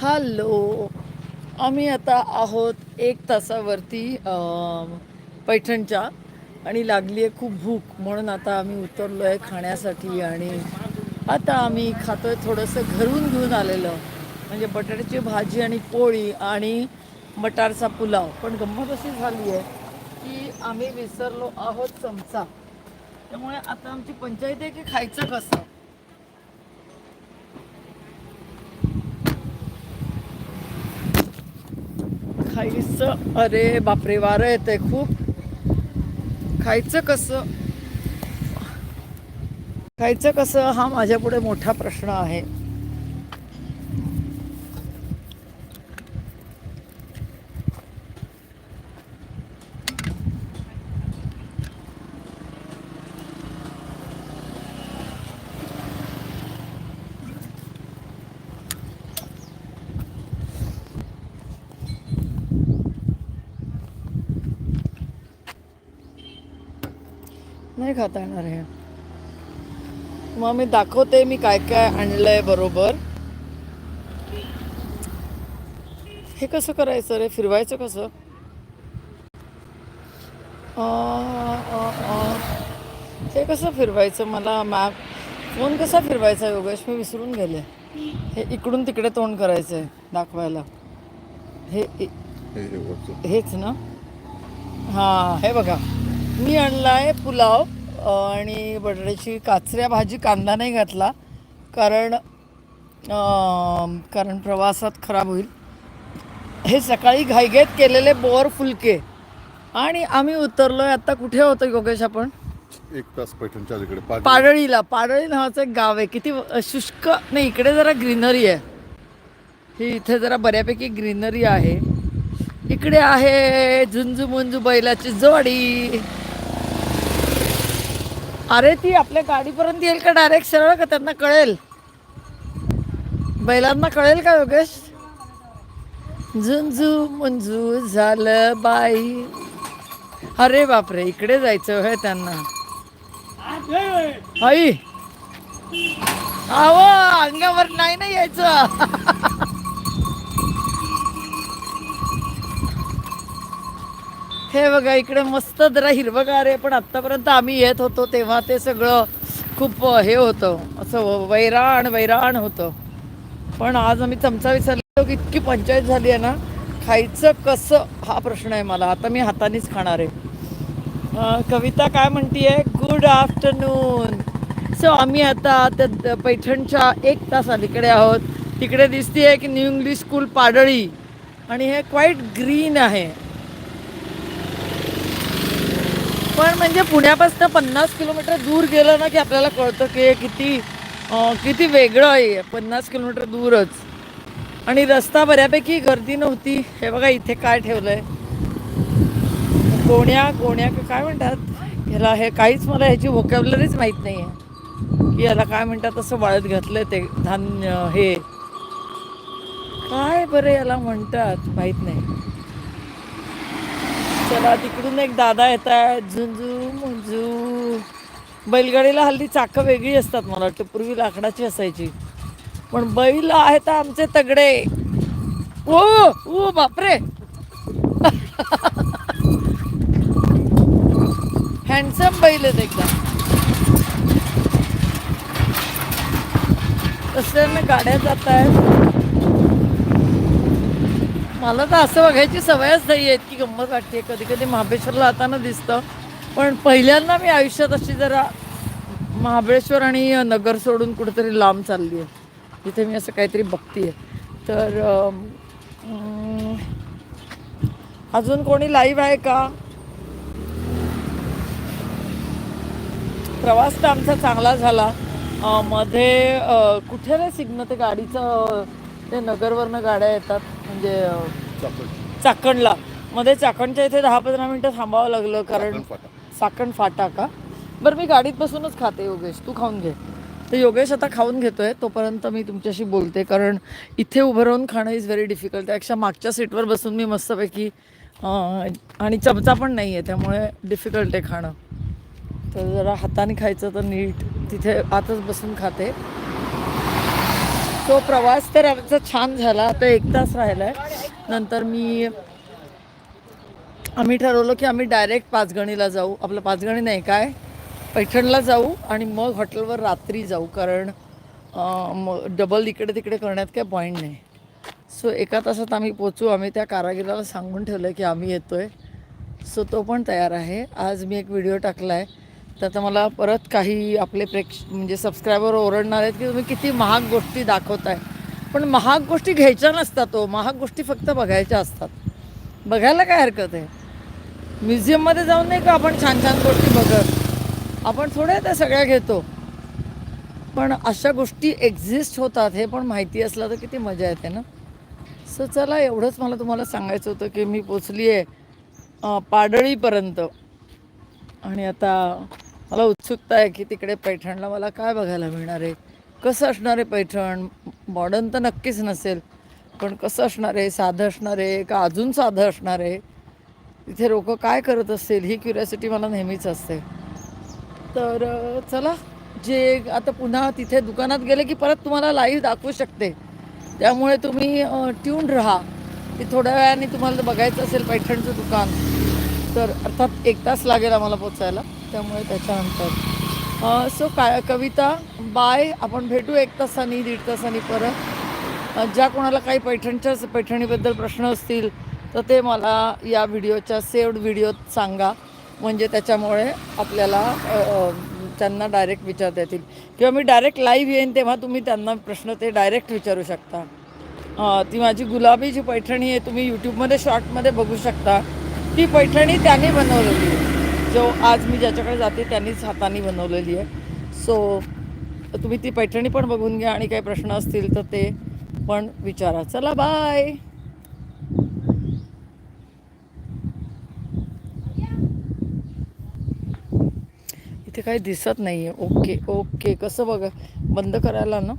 Hello. आम्ही आता आहोत एक तासावरती पैठणच्या आणि लागली आहे खूप भूक म्हणून आता आम्ही उतरलो आहे खाण्यासाठी आणि आता आम्ही खातोय थोडंसं घरून घेऊन आलेलं. म्हणजे बटाट्याची भाजी आणि पोळी आणि मटारचा पुलाव. पण गंमत अशी झाली आहे की आम्ही विसरलो आहोत चमचा. त्यामुळे आता आमची पंचायत आहे की खायचं कसं? खायचं अरे बापरे वारं येते खूप. खायचं कसं? खायचं कसं? हा माझ्यापुढे मोठा प्रश्न आहे. नाही खाता येणार हे. मग मी दाखवते मी काय काय आणलंय बरोबर. हे कसं करायचं रे? फिरवायचं कसं. हे कसं फिरवायचं मला? मॅप. फोन कसा फिरवायचा योगेश? मी विसरून गेले. हे इकडून तिकडे तोंड करायचं आहे दाखवायला. हे. हेच ना? हां हे बघा. मी आणलाय पुलाव अ, आणि बटाट्याची काचऱ्या भाजी कांदा नाही घातला कारण कारण प्रवासात खराब होईल. हे सकाळी घाईघाईत केलेले बोर फुलके. आणि आम्ही उतरलोय आता कुठे होतो योगेश आपण? एक तास पैठणच्या अलीकडे. पाडळीला पाडळी नावाचं एक गाव आहे. किती शुष्क नाही इकडे जरा ग्रीनरी आहे. ही इथे जरा बऱ्यापैकी ग्रीनरी आहे. इकडे आहे झुंजू मुंजू बैलाची जोडी. अरे ती आपल्या गाडीपर्यंत येईल का डायरेक्ट सरळ का त्यांना कळेल? बैलांना कळेल का योगेश? झुंजू मुंजू झालं बाई. अरे बापरे इकडे जायचं होय त्यांना. आई! अहो अंगावर नाही ना यायचं. हे बघा इकडे मस्त जरा हिरवगार आहे पण आत्तापर्यंत आम्ही येत होतो तेव्हा ते सगळं खूप हे होतं. असं वैराण वैराण होतं. पण आज आम्ही चमचा विसरलो की इतकी पंचायत झाली आहे ना खायचं कसं? हा प्रश्न आहे मला. आता मी हातानेच खाणार आहे. कविता काय म्हणतीये? गुड आफ्टरनून सो आम्ही आता त्या पैठणच्या एक तास अलीकडे आहोत. तिकडे दिसतीये की न्यू इंग्लिश स्कूल पाडळी. आणि हे क्वाईट ग्रीन आहे. पण म्हणजे पुण्यापासून पन्नास किलोमीटर दूर गेलं ना की आपल्याला कळतं की किती किती वेगळं आहे पन्नास किलोमीटर दूरच. आणि रस्ता बऱ्यापैकी गर्दी नव्हती. हे बघा इथे काय ठेवलंय? गोण्या गोण्या का काय म्हणतात? ह्याला हे काहीच मला ह्याची व्होकॅबलरीच माहीत नाही आहे की याला काय म्हणतात असं वाळत घातलं ते धान्य हे. काय बरं याला म्हणतात? माहीत नाही. चला तिकडून एक दादा येत आहेत झुंजू मुंजू बैलगाडीला हल्ली चाकं वेगळी असतात मला वाटतं पूर्वी लाकडाची असायची. पण बैल आहेत आमचे तगडे. ओ ओ बापरे. हँडसम बैल आहेत एकदम रस्त्याने गाड्या जात आहेत मला तर असं बघायची सवयच नाही आहे की गंमत वाटते. कधी कधी महाबळेश्वरला जाताना दिसतं. पण पहिल्यांदा मी आयुष्यात अशी जरा महाबळेश्वर आणि नगर सोडून कुठेतरी लांब चालली आहे. तिथे मी असं काहीतरी बघते तर अजून कोणी लाईव्ह आहे का? प्रवास तर आमचा चांगला झाला. मध्ये कुठे रे सिग्न ते गाडीचं ते नगरवरनं गाड्या येतात. म्हणजे चाकणला. मध्ये चाकणच्या इथे दहा पंधरा मिनटं थांबावं लागलं कारण चाकण फाटा. का? बरं मी गाडीत बसूनच खाते योगेश. तू खाऊन घे. तर योगेश आता खाऊन घेतोय तोपर्यंत मी तुमच्याशी बोलते कारण इथे उभं राहून खाणं इज व्हेरी डिफिकल्ट त्यापेक्षा मागच्या सीटवर बसून मी मस्तपैकी आणि चमचा पण नाही आहे त्यामुळे डिफिकल्ट आहे खाणं. तर जरा हाताने खायचं तर नीट. तिथे आतच बसून खाते. तो प्रवास तर आमचा छान झाला. आता एक तास राहिलाय. नंतर मी आम्ही ठरवलं की आम्ही डायरेक्ट पाचगणीला जाऊ. आपलं पाचगणी नाही काय? पैठणला जाऊ आणि मग हॉटेलवर रात्री जाऊ. कारण मग डबल इकडे तिकडे करण्यात काय पॉईंट नाही. सो एका तासात आम्ही पोचू आम्ही त्या कारागिराला सांगून ठेवलं की आम्ही येतो आहे सो तो पण तयार आहे. आज मी एक व्हिडिओ टाकला आहे तर आता मला परत काही आपले प्रेक्ष म्हणजे सबस्क्रायबर ओरडणार आहेत की तुम्ही किती महाग गोष्टी दाखवताय. पण महाग गोष्टी घ्यायच्या नसतात तो महाग गोष्टी फक्त बघायच्या असतात. बघायला काय हरकत आहे? म्युझियममध्ये जाऊन नाही का आपण छान छान गोष्टी बघत? आपण थोड्या त्या सगळ्या घेतो. पण अशा गोष्टी एक्झिस्ट होतात हे पण माहिती असलं तर किती मजा येते ना? सो चला एवढंच मला तुम्हाला सांगायचं होतं की मी पोचली आहे पाडळीपर्यंत. आणि आता मला उत्सुकता आहे की तिकडे पैठणला मला काय बघायला मिळणार आहे? कसं असणार आहे पैठण? मॉडर्न तर नक्कीच नसेल पण कसं असणार आहे? साधं असणार आहे का अजून साधं असणार आहे? तिथे लोक काय करत असतील? ही क्युरियोसिटी मला नेहमीच असते. तर चला जे आता पुन्हा तिथे दुकानात गेले की परत तुम्हाला लाईव्ह दाखवू शकते. त्यामुळे तुम्ही ट्यून राहा. की थोड्या वेळाने तुम्हाला बघायचं असेल पैठणचं दुकान. तर अर्थात एक तास लागेल आम्हाला पोचायला त्यामुळे त्याच्यानंतर. सो काय कविता बाय आपण भेटू एक तासानी दीड तासानी परत. ज्या कोणाला काही पैठणच्या पैठणीबद्दल प्रश्न असतील तर ते मला या व्हिडिओच्या सेव्ड व्हिडिओत सांगा. म्हणजे त्याच्यामुळे आपल्याला त्यांना डायरेक्ट विचारता येतील. किंवा मी डायरेक्ट लाईव्ह येईन तेव्हा तुम्ही त्यांना प्रश्न ते डायरेक्ट विचारू शकता. ती माझी गुलाबी जी पैठणी आहे तुम्ही यूट्यूबमध्ये शॉर्टमध्ये बघू शकता. ती पैठणी त्याने बनवलेली आहे. जो आज मी ज्याच्याकडे जाते त्यांनीच हाताने बनवलेली आहे. सो तुम्ही ती पैठणी पण बघून घ्या आणि काही प्रश्न असतील तर ते पण विचारा. चला बाय इथे काही दिसत नाही आहे ओके ओके कसं बघा बंद करायला ना.